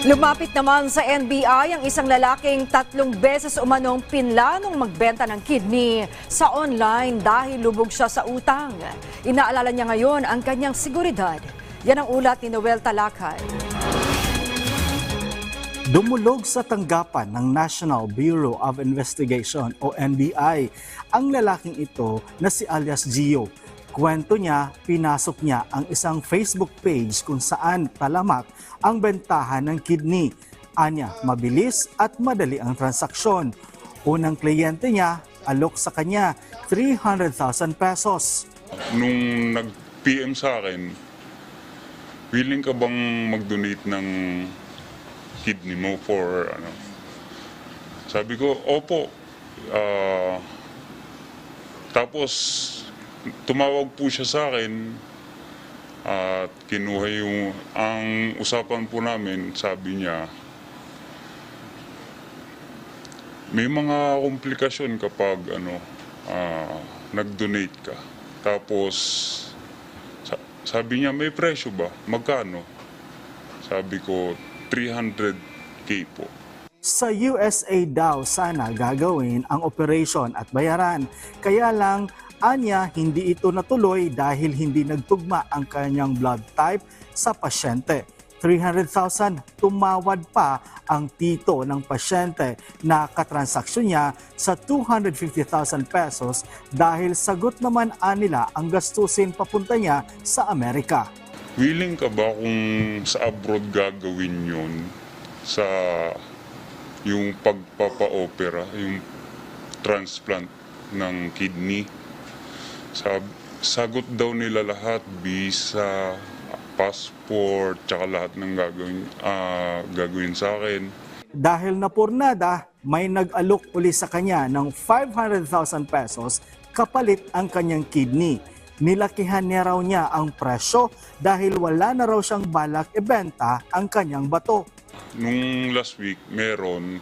Lumapit naman sa NBI ang isang lalaking tatlong beses umanong pinlanong magbenta ng kidney sa online dahil lubog siya sa utang. Inaalala niya ngayon ang kanyang seguridad. Yan ang ulat ni Noel Talakay. Dumulog sa tanggapan ng National Bureau of Investigation o NBI ang lalaking ito na si alias Gio. Kwento niya, pinasok niya ang isang Facebook page kung saan talamak ang bentahan ng kidney. Anya, mabilis at madali ang transaksyon. Unang kliyente niya, alok sa kanya 300,000 pesos. Nung nag-PM sa akin, willing ka bang mag-donate ng kidney mo for ano? Sabi ko, opo. Ah, tapos, tumawag po siya sa akin at kinuha yung, ang usapan po namin, sabi niya, may mga komplikasyon kapag ano, ah, nag-donate ka. Tapos, sa- sabi niya, may presyo ba? Magkano? Sabi ko, 300k po. Sa USA daw sana gagawin ang operation at bayaran. Kaya lang, anya hindi ito natuloy dahil hindi nagtugma ang kanyang blood type sa pasyente. 300,000 tumawad pa ang tito ng pasyente na katransaksyon niya sa 250,000 pesos dahil sagot naman anila ang gastusin papunta niya sa Amerika. Willing ka ba kung sa abroad gagawin yun sa yung pagpapa-opera, yung transplant ng kidney? Sab sagot daw nila lahat, visa, passport, tsaka lahat ng gagawin, ah, gagawin sa akin. Dahil napurnada, may nag-alok uli sa kanya ng 500,000 pesos kapalit ang kanyang kidney. Nilakihan niya raw niya ang presyo dahil wala na raw siyang balak ibenta ang kanyang bato. Nung last week, meron.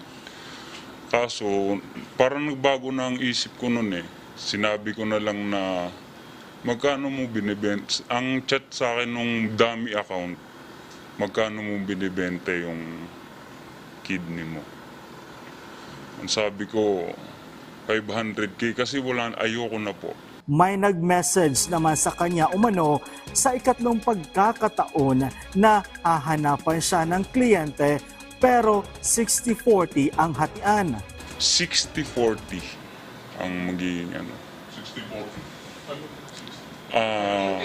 Kaso, parang nagbago na ang isip ko noon eh. Sinabi ko na lang na magkano mo binibenta. Ang chat sa akin nung dummy account, magkano mo binibenta yung kidney mo. Ang sabi ko, 500k kasi wala, ayoko na po. May nag-message naman sa kanya umano sa ikatlong pagkakataon na hahanapan siya ng kliyente pero 60-40 ang hatian. 60-40 ang magiging ano. 60-40? Ah,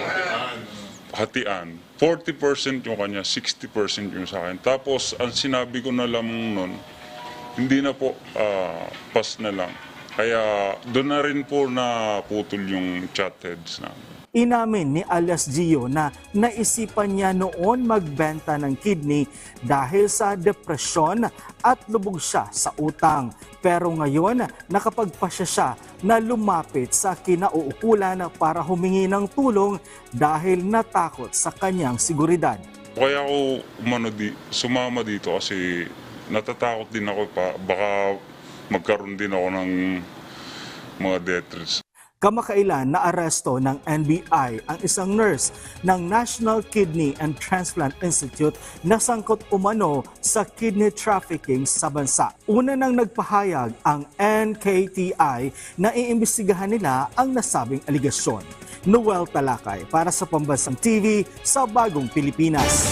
hatian. 40% yung kanya, 60% yung sa akin. Tapos, ang sinabi ko na lang nun, hindi na po, ah, pass na lang. Kaya doon na rin po na putol yung chat heads namin. Inamin ni alias Gio na naisipan niya noon magbenta ng kidney dahil sa depresyon at lubog siya sa utang. Pero ngayon, nakapagpasya siya na lumapit sa kinauukulan para humingi ng tulong dahil natakot sa kanyang seguridad. Kaya ako umano di, sumama dito kasi natatakot din ako pa baka magkaroon din ako ng mga death. Kamakailan na aresto ng NBI ang isang nurse ng National Kidney and Transplant Institute na sangkot umano sa kidney trafficking sa bansa. Una nang nagpahayag ang NKTI na iimbestigahan nila ang nasabing aligasyon. Noel Talakay para sa Pambansang TV sa Bagong Pilipinas.